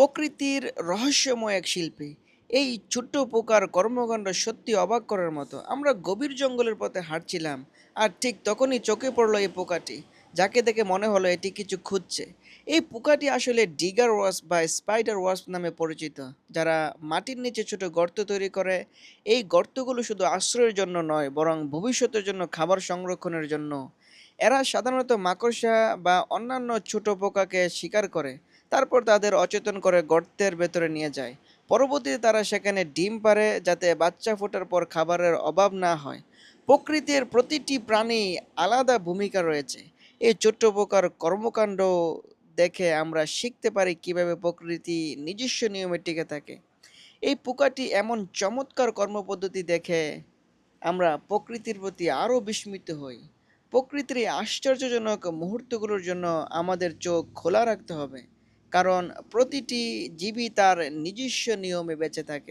প্রকৃতির রহস্যময় এক শিল্পী। এই ছোট্ট পোকার কর্মকাণ্ড সত্যি অবাক করার মতো। আমরা গভীর জঙ্গলের পথে হাঁটছিলাম আর ঠিক তখনই চোখে পড়ল এই পোকাটি, যাকে দেখে মনে হলো এটি কিছু খুঁজছে। এই পোকাটি আসলে ডিগার ওয়াস্প বা স্পাইডার ওয়াস্প নামে পরিচিত, যারা মাটির নিচে ছোট গর্ত তৈরি করে। এই গর্তগুলো শুধু আশ্রয়ের জন্য নয়, বরং ভবিষ্যতের জন্য, খাবার সংরক্ষণের জন্য। এরা সাধারণত মাকড়সা বা অন্যান্য ছোট পোকাকে শিকার করে। তারপর তাদের অচেতন করে গর্তের ভেতরে নিয়ে যায়। পরবর্তীতে তারা সেখানে ডিম পারে যাতে বাচ্চা ফোটার পর খাবারের অভাব না হয়। প্রকৃতির প্রতিটি প্রাণী আলাদা ভূমিকা রয়েছে। এই ছোট্ট প্রকার কর্মকাণ্ড দেখে আমরা শিখতে পারি কীভাবে প্রকৃতি নিজস্ব নিয়মে টিকে থাকে। এই পোকাটি এমন চমৎকার কর্মপদ্ধতি দেখে আমরা প্রকৃতির প্রতি আরও বিস্মিত হই। প্রকৃতির আশ্চর্যজনক মুহূর্তগুলোর জন্য আমাদের চোখ খোলা রাখতে হবে। কারণ প্রতিটি জীবই তার নিজস্ব নিয়মে বেঁচে থাকে।